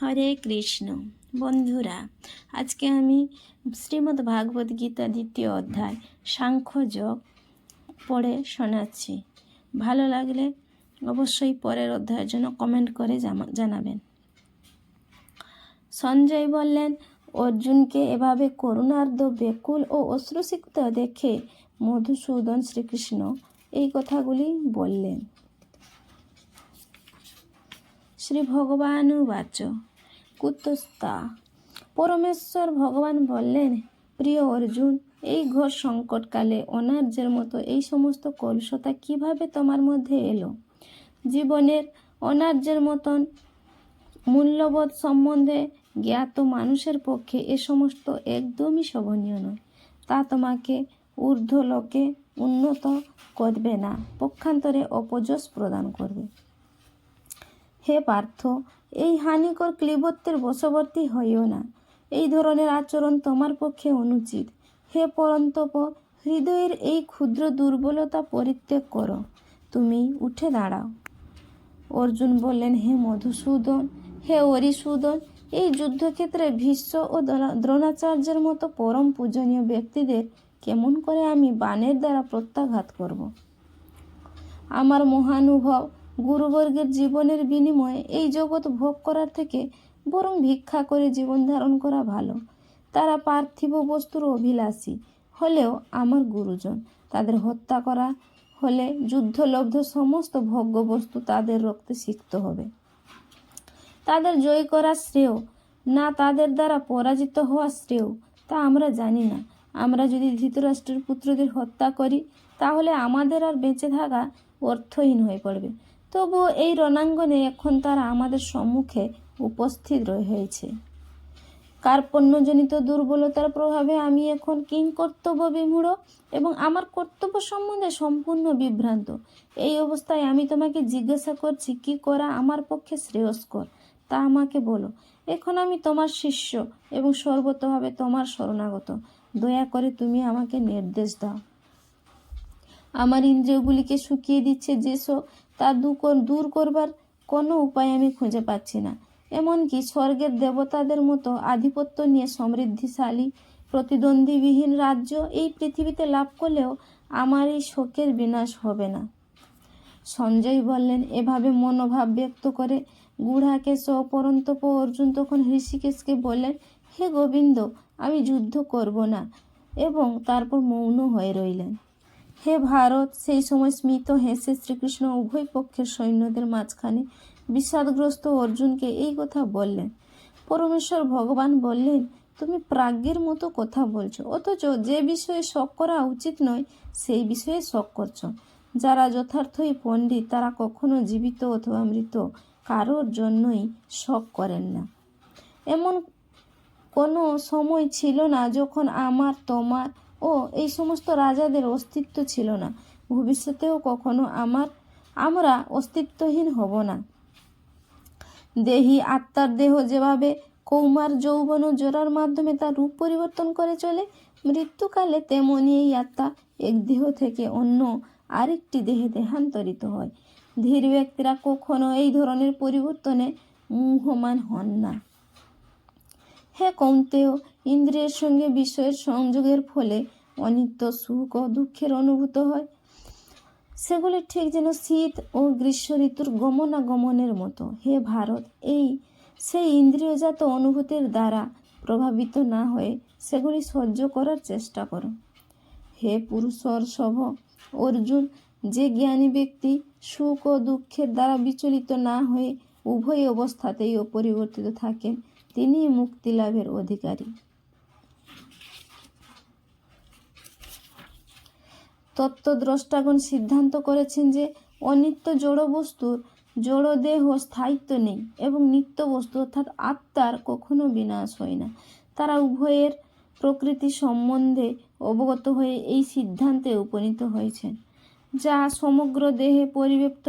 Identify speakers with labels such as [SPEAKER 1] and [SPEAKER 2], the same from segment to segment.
[SPEAKER 1] হরে কৃষ্ণ। বন্ধুরা, আজকে আমি শ্রীমদ্ ভাগবত গীতা দ্বিতীয় অধ্যায় সাংখ্যযোগ পড়ে শোনাচ্ছি। ভালো লাগলে অবশ্যই পরের অধ্যায়ের জন্য কমেন্ট করে জানাবেন। সঞ্জয় বললেন, অর্জুনকে এভাবে করুণার্ধ বেকুল ও অশ্রুসিক্ত দেখে মধুসূদন শ্রীকৃষ্ণ এই কথাগুলি বললেন। শ্রী ভগবানুবাচ কুতস্তা পরমেশ্বর ভগবান বললেন, প্রিয় অর্জুন, এই ঘোর সংকটকালে অনার্যের মতো এই সমস্ত কলুষতা কীভাবে তোমার মধ্যে এলো? জীবনের অনার্যের মতন মূল্যবোধ সম্বন্ধে জ্ঞাত মানুষের পক্ষে এ সমস্ত একদমই শোভনীয় নয়। তা তোমাকে ঊর্ধ্বলোকে উন্নত করবে না, পক্ষান্তরে অপযশ প্রদান করবে। হে পার্থ, এই হানিকর ক্লিবত্বের বশবর্তী হইও না। এই ধরনের আচরণ তোমার পক্ষে অনুচিত। হে পরন্তপ, হৃদয়ের এই ক্ষুদ্র দুর্বলতা পরিত্যাগ করো। তুমি উঠে দাঁড়াও। অর্জুন বললেন, হে মধুসূদন, হে অরিসূদন, এই যুদ্ধক্ষেত্রে ভীষ্ম ও দ্রোণা- দ্রোণাচার্যের মতো পরম পূজনীয় ব্যক্তিদের কেমন করে আমি বাণের দ্বারা প্রত্যাঘাত করব? আমার মহানুভব গুরুবর্গের জীবনের বিনিময়ে এই জগৎ ভোগ করার থেকে বরং ভিক্ষা করে জীবন ধারণ করা ভালো। তারা পার্থিব বস্তুর অভিলাষী, হলেও আমার গুরুজন। তাদের হত্যা করা হলে যুদ্ধলব্ধ সমস্ত ভোগ্য বস্তু তাদের রক্তে সিক্ত হবে। তাদের জয় করা শ্রেয়, না তাদের দ্বারা পরাজিত হওয়া শ্রেয়, তা আমরা জানি না। আমরা যদি ধৃতরাষ্ট্রের পুত্রদের হত্যা করি, তাহলে আমাদের আর বেঁচে থাকা অর্থহীন হয়ে পড়বে। তবুও এই রণাঙ্গনে এখন তারা আমাদের সম্মুখে উপস্থিত হয়েছে। কার্পণ্যজনিত দুর্বলতার প্রভাবে আমি এখন কিং কর্তব্য বিমূঢ় এবং আমার কর্তব্য সম্বন্ধে সম্পূর্ণ বিভ্রান্ত। এই অবস্থায় আমি তোমাকে জিজ্ঞাসা করছি, কি করা আমার পক্ষে শ্রেয়স্কর? তা আমাকে বলো। এখন আমি তোমার শিষ্য এবং সর্বতভাবে তোমার শরণাগত। দয়া করে তুমি আমাকে নির্দেশ দাও। আমার ইন্দ্রিয়গুলিকে শুকিয়ে দিচ্ছে যেসব তা দূর- করবার কোনো উপায় আমি খুঁজে পাচ্ছি না। এমনকি স্বর্গের দেবতাদের মতো আধিপত্য নিয়ে সমৃদ্ধিশালী, প্রতিদ্বন্দ্বীবিহীন রাজ্য এই পৃথিবীতে লাভ করলেও আমার এই শোকের বিনাশ হবে না। সঞ্জয় বললেন, এভাবে মনোভাব ব্যক্ত করে গুড়াকেশ ও পরন্তপ অর্জুন তখন ঋষিকেশকে বললেন, হে গোবিন্দ, আমি যুদ্ধ করব না। এবং তারপর মৌন হয়ে রইলেন। হে ভারত, সেই সময় স্মিত হেসে শ্রীকৃষ্ণ উভয় পক্ষের সৈন্যদের মাঝখানে বিষাদগ্রস্ত অর্জুনকে এই কথা বললেন। পরমেশ্বর ভগবান বললেন, তুমি প্রাজ্ঞের মতো কথা বলছো, অথচ যে বিষয়ে শখ করা উচিত নয়, সেই বিষয়ে শখ করছ। যারা যথার্থই পণ্ডিত, তারা কখনো জীবিত অথবা মৃত, কারোর জন্যই শখ করেন না। এমন কোনো সময় ছিল না যখন আমার, তোমার ও, এই সমস্ত রাজাদের অস্তিত্ব ছিল না। ভবিষ্যতেও কখনো আমার, আমরা অস্তিত্বহীন হব না। দেহি আত্মার দেহ যেভাবে কৌমার যৌবন ও জোড়ার মাধ্যমে তার রূপ পরিবর্তন করে চলে, মৃত্যুকালে তেমনি এই আত্মা এক দেহ থেকে অন্য আরেকটি দেহে দেহান্তরিত হয়। ধীর ব্যক্তিরা কখনো এই ধরনের পরিবর্তনে মুহমান হন না। হে কৌন্তেয় ইন্দ্রিয়ের সঙ্গে বিষয়ের সংযোগের ফলে অনিত্য সুখ ও দুঃখের অনুভূত হয়। সেগুলি ঠিক যেন শীত ও গ্রীষ্ম ঋতুর গমনাগমনের মতো। হে ভারত, এই সেই ইন্দ্রিয়জাত অনুভূতির দ্বারা প্রভাবিত না হয়ে সেগুলি সহ্য করার চেষ্টা করো। হে পুরুষর সভ অর্জুন, যে জ্ঞানী ব্যক্তি সুখ ও দুঃখের দ্বারা বিচলিত না হয়ে উভয় অবস্থাতেই অপরিবর্তিত থাকেন তিনি মুক্তি লাভের অধিকারী। তত্ত্বদ্রষ্টাগণ সিদ্ধান্ত করেছেন যে অনিত্য জড় বস্তুর জড় দেহ স্থায়িত্ব নেই এবং নিত্য বস্তু অর্থাৎ আত্মার কখনো বিনাশ হয় না। তারা উভয়ের প্রকৃতি সম্বন্ধে অবগত হয়ে এই সিদ্ধান্তে উপনীত হয়েছেন। যা সমগ্র দেহে পরিব্যাপ্ত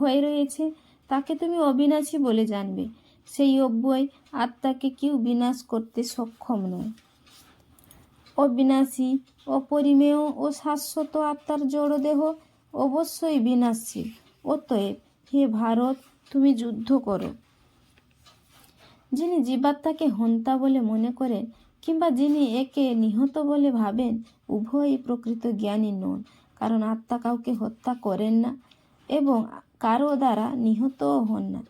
[SPEAKER 1] হয়ে রয়েছে, তাকে তুমি অবিনাশী বলে জানবে। সেই অব্যয় আত্মাকে কেউ বিনাশ করতে সক্ষম নয়। অবিনাশী, অপরিমেয় ও শাশ্বত আত্মার জড়দেহ অবশ্যই বিনাশী। অতএব হে ভারত, তুমি যুদ্ধ করো। যিনি জীবাত্মাকে হন্তা বলে মনে করেন কিংবা যিনি একে নিহত বলে ভাবেন, উভয়ই প্রকৃত জ্ঞানী নন, কারণ আত্মা কাউকে হত্যা করেন না এবং কারও দ্বারা নিহতও হন না।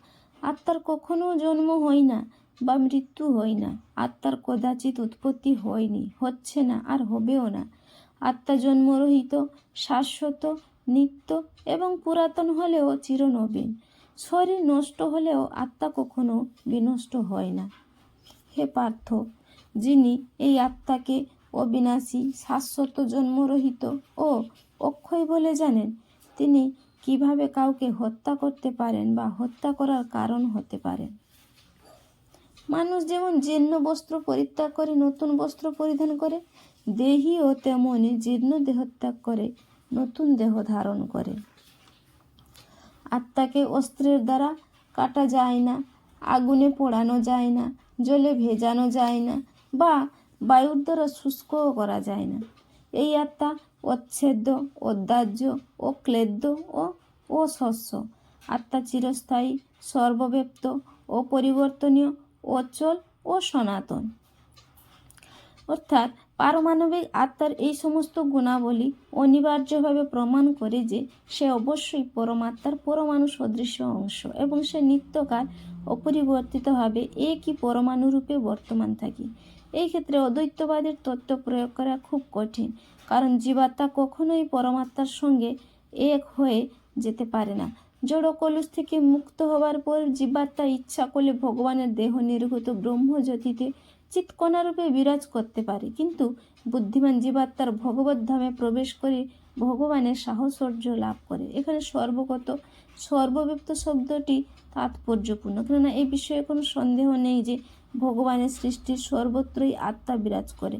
[SPEAKER 1] আত্মার কখনো জন্ম হয় না বা মৃত্যু হয় না। আত্মার কদাচিৎ উৎপত্তি হয়নি, হচ্ছে না আর হবেও না। আত্মা জন্মরহিত, শাশ্বত, নিত্য এবং পুরাতন হলেও চিরনবীন। শরীর নষ্ট হলেও আত্মা কখনো বিনষ্ট হয় না। হে পার্থ, যিনি এই আত্মাকে অবিনাশী, শাশ্বত, জন্মরহিত ও অক্ষয় বলে জানেন, তিনি কীভাবে কাউকে হত্যা করতে পারেন বা হত্যা করার কারণ হতে পারেন মানুষ যেমন জীর্ণ বস্ত্র পরিত্যাগ করে, নতুন বস্ত্র পরিধান করে দেহীও তেমনই জীর্ণ দেহত্যাগ করে, নতুন দেহ ধারণ করে। আত্মাকে অস্ত্রের দ্বারা কাটা যায় না, আগুনে পোড়ানো যায় না, জলে ভেজানো যায় না বা বায়ুর দ্বারা শুষ্কও করা যায় না। এই আত্মা অচ্ছেদ্য অদাহ্য ও ক্লেদ্য ও অশস্য আত্মা চিরস্থায়ী, সর্বব্যাপ্ত অপরিবর্তনীয় অচল ও সনাতন। অর্থাৎ পারমাণবিক আত্মার এই সমস্ত গুণাবলী অনিবার্যভাবে প্রমাণ করে যে সে অবশ্যই পরমাত্মার পরমাণু সদৃশ্য অংশ এবং সে নিত্যকাল অপরিবর্তিতভাবে একই পরমাণুরূপে বর্তমান থাকে। এই ক্ষেত্রে অদ্বৈতবাদের তত্ত্ব প্রয়োগ করা খুব কঠিন। কারণ জীবাত্মা কখনোই পরমাত্মার সঙ্গে এক হয়ে যেতে পারে না। জড় কলুষ থেকে মুক্ত হবার পর জীবাত্মা ইচ্ছা করলে ভগবানের দেহ নির্গত ব্রহ্মজ্যোতিতে চিৎকণারূপে বিরাজ করতে পারে। কিন্তু বুদ্ধিমান জীবাত্মার ভগবত ধামে প্রবেশ করে ভগবানের সাহসর্য লাভ করে। এখানে সর্বগত, সর্বব্যাপ্ত শব্দটি তাৎপর্যপূর্ণ। কেননা এই বিষয়ে কোনো সন্দেহ নেই যে ভগবানের সৃষ্টির সর্বত্রই আত্মা বিরাজ করে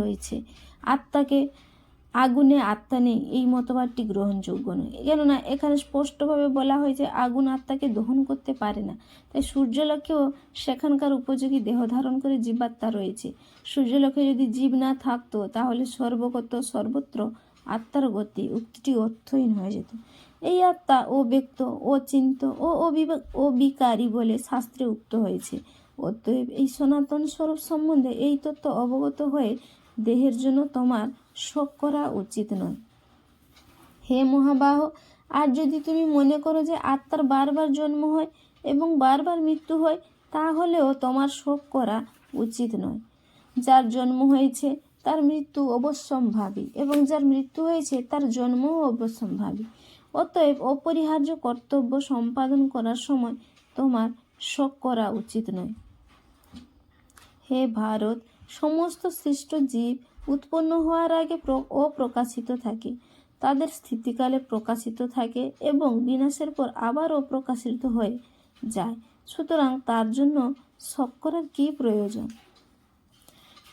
[SPEAKER 1] রয়েছে। আত্মাকে, আগুনে আত্মা নেই, এই মতবাদটি গ্রহণযোগ্য নয়। কেননা, এখানে স্পষ্টভাবে বলা হয়েছে, আগুন আত্মাকে দহন করতে পারে না। তাই সূর্যলোকেও সেখানকার উপযোগী দেহ ধারণ করে জীবাত্মা রয়েছে। সূর্যলোকে যদি জীব না থাকতো, তাহলে সর্বগত, সর্বত্র আত্মার গতি উক্তিটি অর্থহীন হয়ে যেত। এই আত্মা ও ব্যক্ত ও অবিকারী বলে শাস্ত্রে উক্ত হয়েছে। অতএব এই সনাতন স্বরূপ সম্বন্ধে এই তত্ত্ব অবগত হয়ে দেহের জন্য তোমার শোক করা উচিত নয়। হে মহাবাহ, আর যদি তুমি মনে করো যে আত্মার বারবার জন্ম হয় এবং বারবার মৃত্যু হয়, তাহলেও তোমার শোক করা উচিত নয়। যার জন্ম হয়েছে, তার মৃত্যু অবশ্যম্ভাবী এবং যার মৃত্যু হয়েছে, তার জন্মও অবশ্যম্ভাবী। অতএব অপরিহার্য কর্তব্য সম্পাদন করার সময় তোমার শোক করা উচিত নয়। হে ভারত সমস্ত সৃষ্ট জীব উৎপন্ন হওয়ার আগে প্র- অপ্রকাশিত থাকে। তাদের স্থিতিকালে প্রকাশিত থাকে এবং বিনাশের পর আবার অপ্রকাশিত হয়ে যায়। সুতরাং তার জন্য শোক করার কী প্রয়োজন?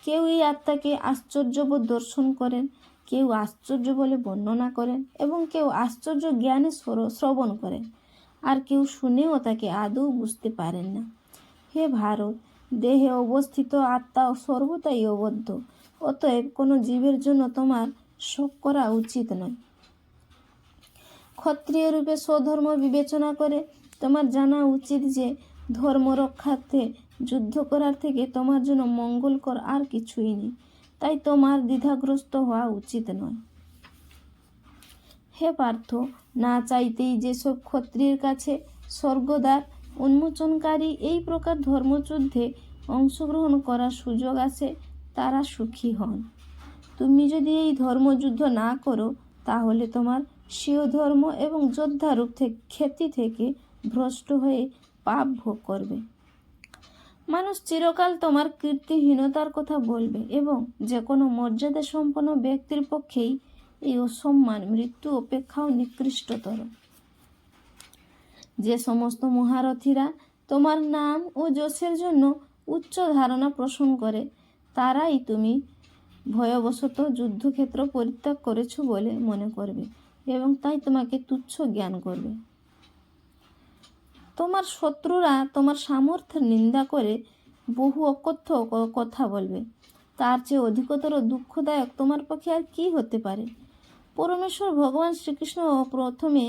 [SPEAKER 1] কেউ এই আত্মাকে আশ্চর্যবোধ দর্শন করেন, কেউ আশ্চর্য বলে বর্ণনা করেন এবং কেউ আশ্চর্য জ্ঞানে শ্রবণ করেন। আর কেউ শুনেও তাকে আদৌ বুঝতে পারেন না। হে ভারত দেহে অবস্থিত আত্মা সর্বদাই অবদ্ধ। অতএব কোনো জীবের জন্য তোমার শোক করা উচিত নয়। ক্ষত্রিয় রূপে স্বধর্ম বিবেচনা করে তোমার জানা উচিত যে ধর্ম রক্ষার্থে যুদ্ধ করার থেকে তোমার জন্য মঙ্গলকর আর কিছুই নেই। তাই তোমার দ্বিধাগ্রস্ত হওয়া উচিত নয়। হে পার্থ, না চাইতেই যেসব ক্ষত্রিয়ের কাছে স্বর্গদ্বার উন্মোচনকারী এই প্রকার ধর্মযুদ্ধে অংশগ্রহণ করার সুযোগ আছে, তারা সুখী হন। তুমি যদি এই ধর্মযুদ্ধ না করো, তাহলে তোমার স্বীয় ধর্ম এবং যোদ্ধারূপ থেকে খ্যাতি থেকে ভ্রষ্ট হয়ে পাপ ভোগ করবে। মানুষ চিরকাল তোমার কীর্তিহীনতার কথা বলবে এবং যে কোনো মর্যাদা সম্পন্ন ব্যক্তির পক্ষেই এই অসম্মান, মৃত্যু, অপেক্ষাও নিকৃষ্টতর। যে সমস্ত মহারথীরা তোমার নাম ও যশের জন্য উচ্চ ধারণা পোষণ করে, তারাই তুমি ভয়বশত যুদ্ধক্ষেত্র পরিত্যাগ করেছ বলে মনে করবে এবং তাই তোমাকে তুচ্ছ জ্ঞান করবে। তোমার শত্রুরা তোমার সামর্থ্যের নিন্দা করে বহু অকথ্য কথা বলবে। তার চেয়ে অধিকতর দুঃখদায়ক তোমার পক্ষে আর কি হতে পারে? পরমেশ্বর ভগবান শ্রীকৃষ্ণ প্রথমে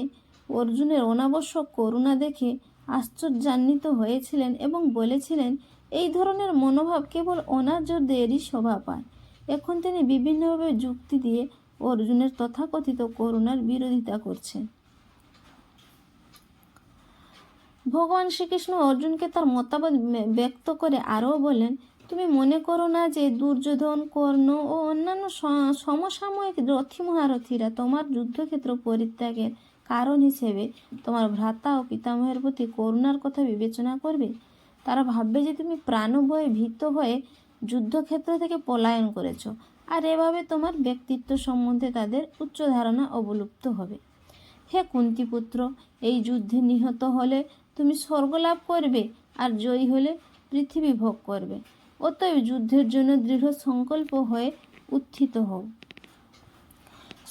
[SPEAKER 1] অর্জুনের অনাবশ্যক করুণা দেখে আশ্চর্যান্বিত হয়েছিলেন এবং বলেছিলেন, এই ধরনের মনোভাব কেবল অনার্যদেরই শোভা পায়। এখন তিনি বিভিন্নভাবে যুক্তি দিয়ে অর্জুনের তথাকথিত করুণার বিরোধিতা করছেন। ভগবান শ্রীকৃষ্ণ অর্জুনকে তার মতামত ব্যক্ত করে আরও বলেন, তুমি মনে করো না যে দুর্যোধন, কর্ণ ও অন্যান্য সমসাময়িক রথী মহারথীরা তোমার যুদ্ধক্ষেত্র পরিত্যাগের কারণ হিসেবে তোমার ভ্রাতা ও পিতামহের প্রতি করুণার কথা বিবেচনা করবে? তারা ভাববে যে তুমি প্রাণভয়ে ভীত হয়ে যুদ্ধক্ষেত্র থেকে পলায়ন করেছ, আর এভাবে তোমার ব্যক্তিত্ব সম্বন্ধে তাদের উচ্চ ধারণা অবলুপ্ত হবে। হে কুন্তিপুত্র, এই যুদ্ধে নিহত হলে তুমি স্বর্গ লাভ করবে আর জয়ী হলে পৃথিবী ভোগ করবে। অতএব যুদ্ধের জন্য দৃঢ় সংকল্প হয়ে উত্থিত হও।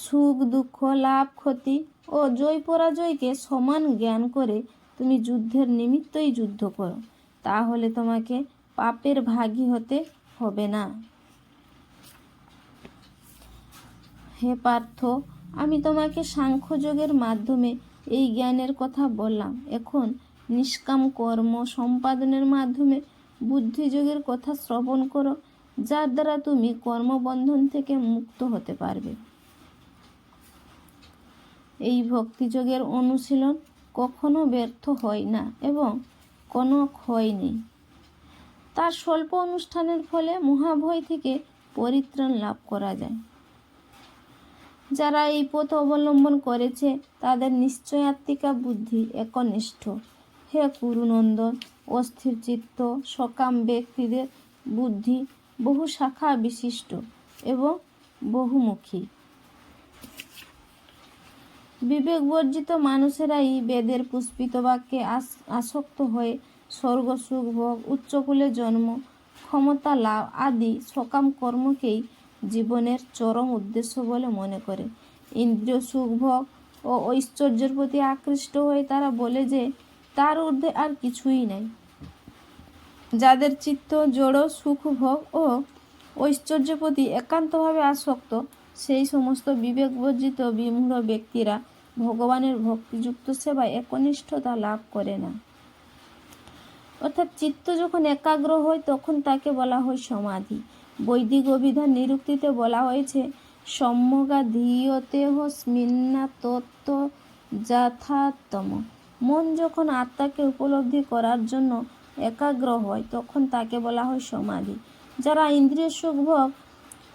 [SPEAKER 1] সুখ, দুঃখ, লাভ, ক্ষতি ও জয় পরাজয়কে সমান জ্ঞান করে তুমি যুদ্ধের নিমিত্তই যুদ্ধ করো। তাহলে তোমাকে পাপের ভাগী হতে হবে না। হে পার্থ, আমি তোমাকে সাংখ্যযোগের মাধ্যমে এই জ্ঞানের কথা বললাম। এখন নিষ্কাম কর্ম সম্পাদনের মাধ্যমে বুদ্ধিযোগের কথা শ্রবণ করো, যার দ্বারা তুমি কর্মবন্ধন থেকে মুক্ত হতে পারবে। এই ভক্তিযোগের অনুশীলন কখনো ব্যর্থ হয় না এবং কোনো ক্ষয় নেই। তার স্বল্প অনুষ্ঠানের ফলে মহাভয় থেকে পরিত্রাণ লাভ করা যায়। যারা এই পথ অবলম্বন করেছে, তাদের নিশ্চয়াত্মিকা বুদ্ধি একনিষ্ঠ। হে কুরুনন্দন, অস্থির চিত্ত, সকাম ব্যক্তিদের বুদ্ধি বহু শাখা বিশিষ্ট এবং বহুমুখী। বিবেক বর্জিত মানুষেরাই বেদের পুষ্পিত বাক্যে আস- আসক্ত হয়ে স্বর্গ, সুখ, ভোগ, উচ্চকুলে জন্ম, ক্ষমতা, লাভ আদি সকাম কর্মকেই জীবনের চরম উদ্দেশ্য বলে মনে করে। ইন্দ্রিয় সুখ, ভোগ ও ঐশ্বর্যের প্রতি আকৃষ্ট হয়ে তারা বলে যে তার ঊর্ধ্বে আর কিছুই নাই। যাদের চিত্ত, জড়, সুখ, ভোগ ও ঐশ্বর্যের প্রতি একান্তভাবে আসক্ত, সেই সমস্ত বিবেকবর্জিত বিমূঢ় ব্যক্তিরা ভগবানের ভক্তিযুক্ত সেবায় একনিষ্ঠতা লাভ করে না। অর্থাৎ চিত্ত যখন একাগ্র হয়, তখন তাকে বলা হয় সমাধি। বৈদিক অভিধান নিরুক্তিতে বলা হয়েছে সম্যগা ধীয়তেহ স্মিন্না তত্ত্ব যথাতম মন যখন আত্মাকে উপলব্ধি করার জন্য একাগ্র হয়, তখন তাকে বলা হয় সমাধি। যারা ইন্দ্রিয় সুখভোগ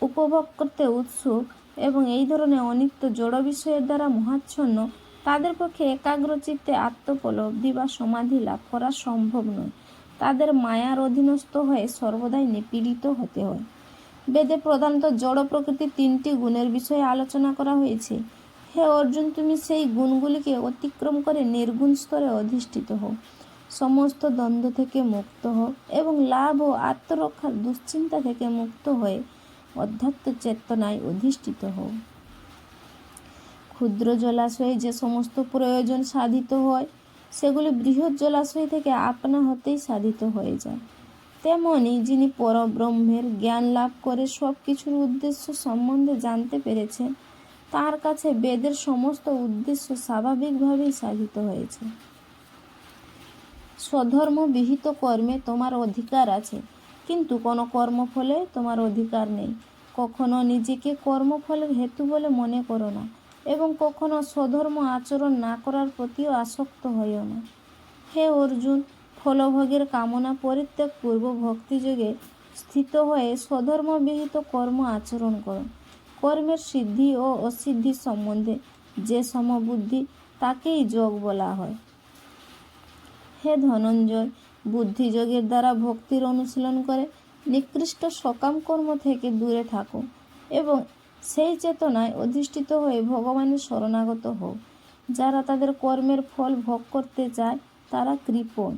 [SPEAKER 1] উপভোগ করতে উৎসুক এবং এই ধরনের অনিত্য জড় বিষয়ের দ্বারা মহাচ্ছন্ন, তাদের পক্ষে একাগ্র চিত্তে আত্মোপলব্ধি বা সমাধি লাভ করা সম্ভব নয়। তাদের মায়ার অধীনস্থ হয়ে সর্বদাই নিপীড়িত হতে হয়। বেদে প্রধানত জড় প্রকৃতির তিনটি গুণের বিষয়ে আলোচনা করা হয়েছে। হে অর্জুন, তুমি সেই গুণগুলিকে অতিক্রম করে নির্গুণ স্তরে অধিষ্ঠিত হও। সমস্ত দ্বন্দ্ব থেকে মুক্ত হও এবং লাভ ও আত্মরক্ষার দুশ্চিন্তা থেকে মুক্ত হয়ে অধ্যাত্ম চেতনায় অধিষ্ঠিত হও। ক্ষুদ্র জলাশয়ে যে সমস্ত প্রয়োজন সাধিত হয়, সেগুলি বৃহৎ জলাশয় থেকে আপনা হতেই সাধিত হয়ে যায়। তেমনি যিনি পরব্রহ্মের জ্ঞান লাভ করে সব কিছুর উদ্দেশ্য সম্বন্ধে জানতে পেরেছেন তার কাছে বেদের সমস্ত উদ্দেশ্য স্বাভাবিকভাবেই সাধিত হয়েছে। স্বধর্ম বিহিত কর্মে তোমার অধিকার আছে। কিন্তু কোনো কর্মফলে তোমার অধিকার নেই। কখনো নিজেকে কর্মফলের হেতু বলে মনে করো না এবং কখনো স্বধর্ম আচরণ না করার প্রতিও আসক্ত হইও না। হে অর্জুন, ফলভোগের কামনা পরিত্যাগ পূর্ব ভক্তিযোগে স্থিত হয়ে স্বধর্মবিহিত কর্ম আচরণ করো। কর্মের সিদ্ধি ও অসিদ্ধি সম্বন্ধে যে সমবুদ্ধি, তাকেই যোগ বলা হয়। হে ধনঞ্জয় বুদ্ধিযোগের দ্বারা ভক্তির অনুশীলন করে, নিকৃষ্ট সকাম কর্ম থেকে দূরে থাকো এবং সেই চেতনায় অধিষ্ঠিত হয়ে ভগবানের শরণাগত হোক যারা তাদের কর্মের ফল ভোগ করতে চায়, তারা কৃপণ।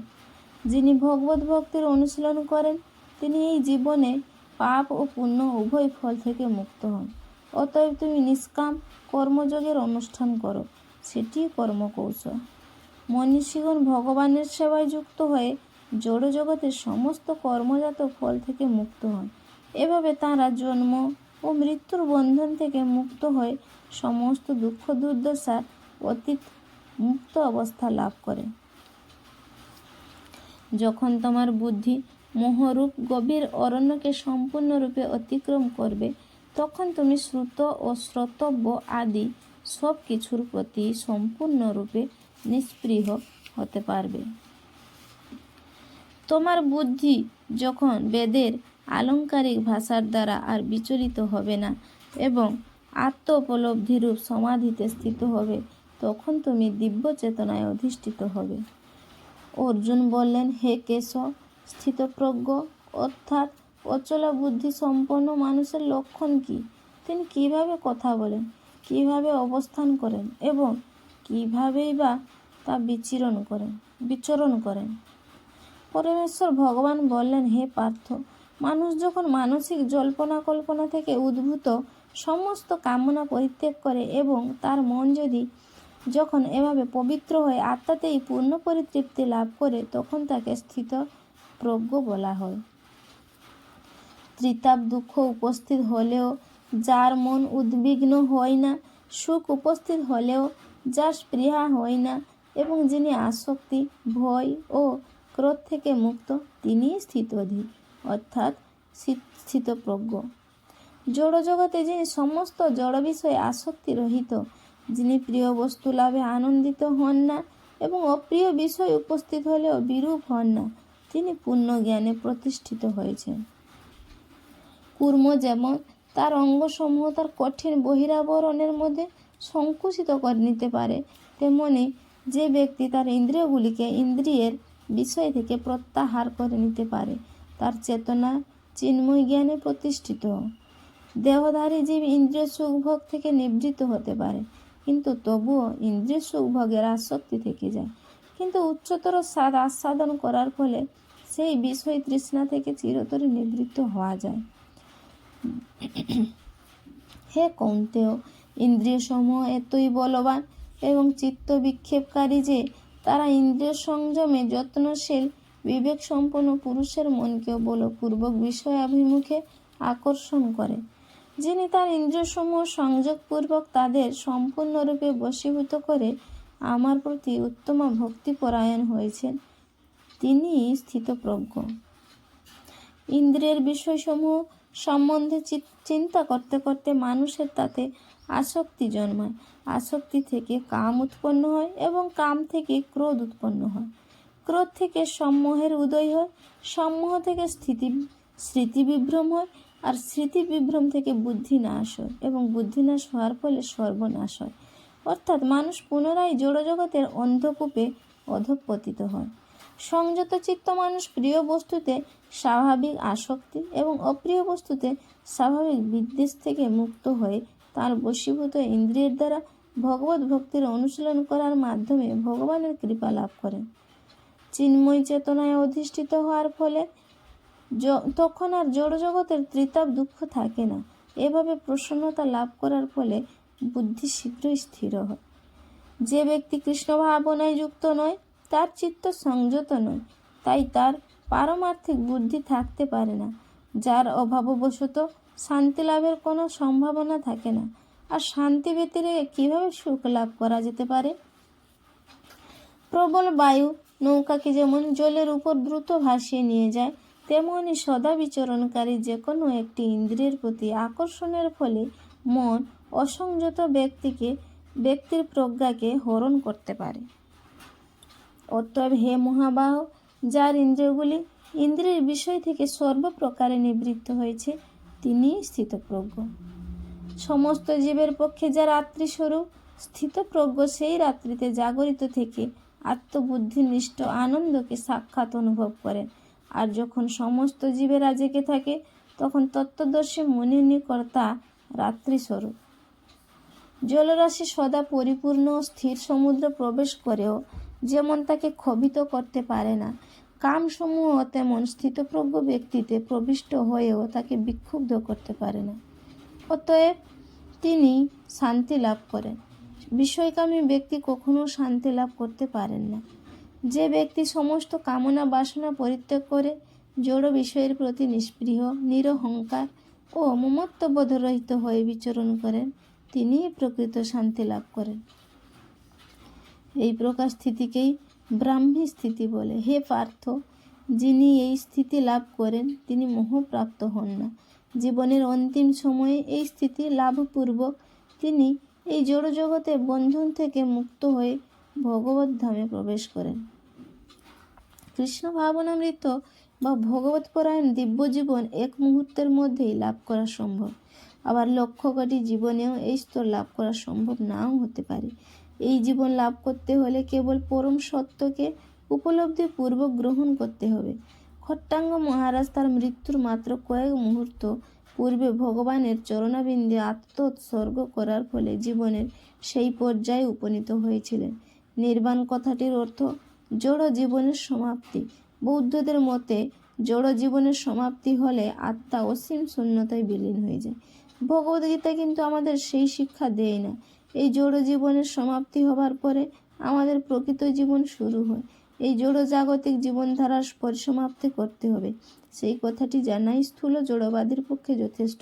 [SPEAKER 1] যিনি ভগবত ভক্তির অনুশীলন করেন, তিনি এই জীবনে পাপ ও পুণ্য উভয় ফল থেকে মুক্ত হন। অতএব তুমি নিষ্কাম কর্মযোগের অনুষ্ঠান করো সেটি কর্মকৌশল। মনীষীগণ ভগবানের সেবায় যুক্ত হয়ে জড় জগতের সমস্ত কর্মজাত ফল থেকে মুক্ত হন। এভাবে তাঁরা জন্ম ও মৃত্যুর বন্ধন থেকে মুক্ত হয়ে সমস্ত দুঃখ দুর্দশার অতীত মুক্ত অবস্থা লাভ করে যখন তোমার বুদ্ধি মোহরূপ গভীর অরণ্যকে সম্পূর্ণরূপে অতিক্রম করবে, তখন তুমি শ্রুত ও শ্রোতব্য আদি সব কিছুর প্রতি সম্পূর্ণরূপে নিষ্পৃহ হতে পারবে। তোমার বুদ্ধি যখন বেদের আলংকারিক ভাষার দ্বারা আর বিচলিত হবে না এবং আত্ম উপলব্ধিরূপ সমাধিতে স্থিত হবে, তখন তুমি দিব্য চেতনায় অধিষ্ঠিত হবে। অর্জুন বললেন, হে কেশ স্থিতপ্রজ্ঞ, অর্থাৎ অচলা বুদ্ধি সম্পন্ন মানুষের লক্ষণ কি? তিনি কীভাবে কথা বলেন, কীভাবে অবস্থান করেন এবং কিভাবেই বা তা বিচরণ করেন বিচরণ করেন? পরমেশ্বর ভগবান বললেন, হে পার্থ, মানুষ যখন মানসিক জল্পনা কল্পনা থেকে উদ্ভূত, সমস্ত কামনা পরিত্যাগ করে এবং তার মন যদি যখন এভাবে পবিত্র হয়ে, আত্মাতেই পূর্ণ পরিতৃপ্তি লাভ করে, তখন তাকে স্থিত প্রজ্ঞ বলা হয়। ত্রিতাপ দুঃখ উপস্থিত হলেও, যার মন উদ্বিগ্ন হয় না, সুখ উপস্থিত হলেও, যার স্পৃহা হয় না এবং যিনি আসক্তি, ভয় ও ক্রোধ থেকে মুক্ত, তিনিই স্থিতধী অর্থাৎ স্থিতপ্রজ্ঞ। জড়জগতে যিনি সমস্ত জড় বিষয়ে আসক্তি রহিত, যিনি প্রিয় বস্তু লাভে আনন্দিত হন না এবং অপ্রিয় বিষয় উপস্থিত হলেও বিরূপ হন না, তিনি পূর্ণ জ্ঞানে প্রতিষ্ঠিত হয়েছেন। কুর্ম যেমন তার অঙ্গসমূহ তার কঠিন বহিরাবরণের মধ্যে সংকুচিত করে নিতে পারে, তেমনি যে ব্যক্তি তার ইন্দ্রিয়গুলিকে ইন্দ্রিয়ের বিষয় থেকে প্রত্যাহার করে নিতে পারে। তার চেতনা চিন্ময় জ্ঞানে প্রতিষ্ঠিত। দেহধারী জীব ইন্দ্রিয় সুখভোগ থেকে নিবৃত্ত হতে পারে। কিন্তু তবুও ইন্দ্রিয় সুখভোগের আসক্তি থেকে যায়। কিন্তু উচ্চতর স্বাদ আস্বাদন করার ফলে সেই বিষয় তৃষ্ণা থেকে চিরতরে নিবৃত্ত হওয়া যায়। হে কৌন্তেয় ইন্দ্রিয় সমূহ এতই বলবান এবং চিত্ত বিক্ষেপকারী যে তারা ইন্দ্রিয় সংযমে যত্নশীল বিবেক সম্পন্ন পুরুষের মনকেও বলপূর্বক বিষয়াভিমুখে আকর্ষণ করে। যিনি তার ইন্দ্রিয়সমূহ সংযোগপূর্বক তাদের সম্পূর্ণরূপে বশীভূত করে আমার প্রতি উত্তম ভক্তিপরায়ণ হয়েছেন, তিনি স্থিতপ্রজ্ঞ। ইন্দ্রিয়ের বিষয়সমূহ সম্বন্ধে চিন্তা করতে করতে মানুষের তাতে আসক্তি জন্মায়। আসক্তি থেকে কাম উৎপন্ন হয় এবং কাম থেকে ক্রোধ উৎপন্ন হয়। ক্রোধ থেকে সম্মোহের উদয় হয়, সম্মোহ থেকে স্থিতি, স্মৃতি বিভ্রম হয় আর স্মৃতি বিভ্রম থেকে বুদ্ধি নাশ হয় এবং বুদ্ধি নাশ হওয়ার ফলে সর্বনাশ হয়। অর্থাৎ মানুষ পুনরায় জড়জগতের অন্ধকূপে অধপতিত হয়। সংযত চিত্ত মানুষ প্রিয় বস্তুতে স্বাভাবিক আসক্তি এবং অপ্রিয় বস্তুতে স্বাভাবিক বিদ্বেষ থেকে মুক্ত হয়ে তার বশীভূত ইন্দ্রিয়ের দ্বারা ভগবত ভক্তির অনুশীলন করার মাধ্যমে ভগবানের কৃপা লাভ করেন চিন্ময় চেতনায় অধিষ্ঠিত হওয়ার ফলে তখন আর জড়জগতের ত্রিতাপ দুঃখ থাকে না। এভাবে প্রসন্নতা লাভ করার ফলে বুদ্ধি শীঘ্রই স্থির হয়। যে ব্যক্তি কৃষ্ণ ভাবনায় যুক্ত নয়, তার চিত্ত সংযত নয়, তাই তার পারমার্থিক বুদ্ধি থাকতে পারে না, যার অভাববশত শান্তি লাভের কোনো সম্ভাবনা থাকে না। আর শান্তি ব্যতিরে কীভাবে সুখ লাভ করা যেতে পারে? প্রবল বায়ু নৌকাকে যেমন জলের উপর দ্রুত ভাসিয়ে নিয়ে যায়, তেমনি সদা বিচরণকারী যে কোনো একটি ইন্দ্রিয়ের প্রতি আকর্ষণের ফলে মন অসংযত ব্যক্তিকে, ব্যক্তির প্রজ্ঞাকে হরণ করতে পারে। অতএব হে মহাবাহ, যার ইন্দ্রিয়গুলি ইন্দ্রিয়ের বিষয় থেকে সর্বপ্রকারে নিবৃত্ত হয়েছে তিনি স্থিতপ্রজ্ঞ। সমস্ত জীবের পক্ষে যা রাত্রিস্বরূপ, স্থিতপ্রজ্ঞ সেই রাত্রিতে জাগরিত থেকে আত্মবুদ্ধিনিষ্ঠ আনন্দকে সাক্ষাৎ অনুভব করেন। আর যখন সমস্ত জীবেরা জেগে থাকে, তখন তত্ত্বদর্শী মনির নিকট তা রাত্রিস্বরূপ। জলরাশি সদা পরিপূর্ণ স্থির সমুদ্র প্রবেশ করেও যেমন তাকে ক্ষোভিত করতে পারে না, কামসমূহ তেমন স্থিতপ্রজ্ঞ ব্যক্তিতে প্রবিষ্ট হয়েও তাকে বিক্ষুব্ধ করতে পারে না। অতএব তিনি শান্তি লাভ করেন। বিষয়কামী ব্যক্তি কখনো শান্তি লাভ করতে পারেন না। যে ব্যক্তি সমস্ত কামনা বাসনা পরিত্যাগ করে, জড় বিষয়ের প্রতি নিষ্পৃহ, নিরহংকার ও মমত্ববোধরহিত হয়ে বিচরণ করেন, তিনিই প্রকৃত শান্তি লাভ করেন। এই প্রকার স্থিতিকেই ব্রাহ্মী স্থিতি বলে। হে পার্থ, যিনি এই স্থিতি লাভ করেন, তিনি মোহপ্রাপ্ত হন না। জীবনের অন্তিম সময়ে এই স্থিতি লাভপূর্বক তিনি এই জড় জগতে বন্ধন থেকে মুক্ত হয়ে ভগবত ধামে প্রবেশ করেন। কৃষ্ণ ভাবনামৃত বা ভগবত পরায়ণ দিব্য জীবন এক মুহূর্তের মধ্যেই লাভ করা সম্ভব। আবার লক্ষ কোটি জীবনেও এই স্তর লাভ করা সম্ভব নাও হতে পারে। এই জীবন লাভ করতে হলে কেবল পরম সত্যকে উপলব্ধি পূর্বক গ্রহণ করতে হবে। খট্টাঙ্গ মহারাজ তার মৃত্যুর মাত্র কয়েক মুহূর্ত পূর্বে ভগবানের চরণাবিন্দে আত্মোৎসর্গ করার ফলে জীবনের সেই পর্যায়ে উপনীত হয়েছিলেন। নির্বাণ কথাটির অর্থ, জড় জীবনের সমাপ্তি বৌদ্ধদের মতে, জড় জীবনের সমাপ্তি হলে আত্মা অসীম শূন্যতায় বিলীন হয়ে যায়। ভগবদ্গীতা কিন্তু আমাদের সেই শিক্ষা দেয় না। এই জড় জীবনের সমাপ্তি হবার পরে আমাদের প্রকৃত জীবন শুরু হয়। এই জড় জাগতিক জীবনধারার পরিসমাপ্তি করতে হবে। সেই কথাটি জানাই স্থূল জড়বাদীর পক্ষে যথেষ্ট।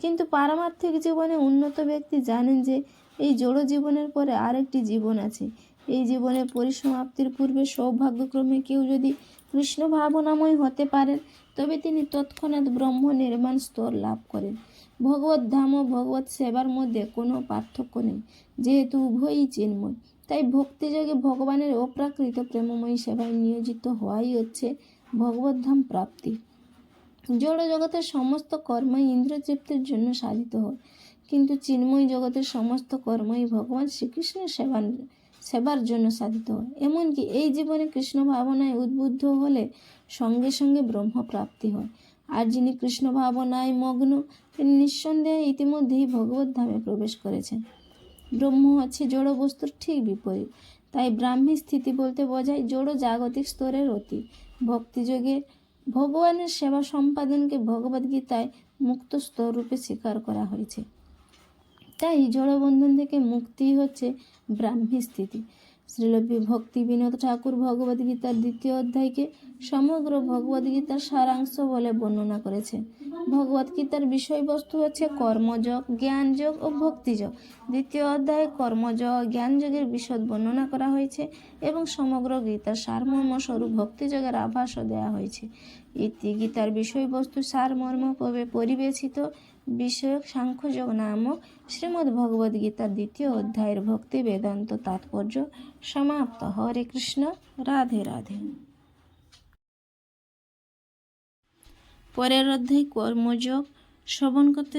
[SPEAKER 1] কিন্তু পারমার্থিক জীবনে উন্নত ব্যক্তি জানেন যে, এই জড় জীবনের পরে আরেকটি জীবন আছে। এই জীবনের পরিসমাপ্তির পূর্বে সৌভাগ্যক্রমে কেউ যদি কৃষ্ণ ভাবনাময় হতে পারেন, তবে তিনি তৎক্ষণাৎ ব্রহ্ম নির্মাণ স্তর লাভ করেন। ভগবত ধাম ও ভগবত সেবার মধ্যে কোনো পার্থক্য নেই, যেহেতু উভয়ই চিন্ময়। তাই ভক্তিযোগে ভগবানের অপ্রাকৃত প্রেমময়ী সেবায় নিয়োজিত হওয়াই হচ্ছে ভগবত ধাম প্রাপ্তি। জড় জগতের সমস্ত কর্মই ইন্দ্রতৃপ্তির জন্য সাধিত হয়, কিন্তু চিন্ময় জগতের সমস্ত কর্মই ভগবান শ্রীকৃষ্ণের সেবা সেবার জন্য সাধিত হয়। এমনকি এই জীবনে কৃষ্ণ ভাবনায় উদ্বুদ্ধ হলে সঙ্গে সঙ্গে ব্রহ্ম প্রাপ্তি হয়। আর যিনি কৃষ্ণ ভাবনায় মগ্ন, তিনি নিঃসন্দেহে ইতিমধ্যেই ভগবত ধামে প্রবেশ করেছেন। ব্রহ্ম হচ্ছে জড় বস্তুর ঠিক বিপরীত। তাই ব্রাহ্মী স্থিতি বলতে বোঝায় জড় জাগতিক স্তরের অতি ভক্তিযোগে ভগবানের সেবা সম্পাদনকে ভগবদ্গীতায় মুক্ত স্তর রূপে স্বীকার করা হয়েছে। তাই জড়বন্ধন থেকে মুক্তি হচ্ছে ব্রাহ্মী স্থিতি। শ্রীলভ্য ভক্তি বিনোদ ঠাকুর ভগবদ্গীতার দ্বিতীয় অধ্যায়কে সমগ্র ভগবদ্গীতার সারাংশ বলে বর্ণনা করেছেন ভগবদ্গীতার বিষয়বস্তু হচ্ছে কর্মযোগ, জ্ঞানযোগ ও ভক্তিযোগ। দ্বিতীয় অধ্যায়ে কর্মযোগ জ্ঞানযোগের বিশদ বর্ণনা করা হয়েছে এবং সমগ্র গীতার সারমর্ম স্বরূপ ভক্তিযোগের আভাসও দেওয়া হয়েছে। ইতি গীতার বিষয়বস্তু সারমর্ম পরিবেশিত বিষয়ক সাংখ্যযোগ নামক শ্রীমদ্ ভগবদ গীতার দ্বিতীয় অধ্যায়ের ভক্তি বেদান্ত তাৎপর্য সমাপ্ত। হরে কৃষ্ণ, রাধে রাধে। পরের অধ্যায় কর্মযোগ, শ্রবণ করতে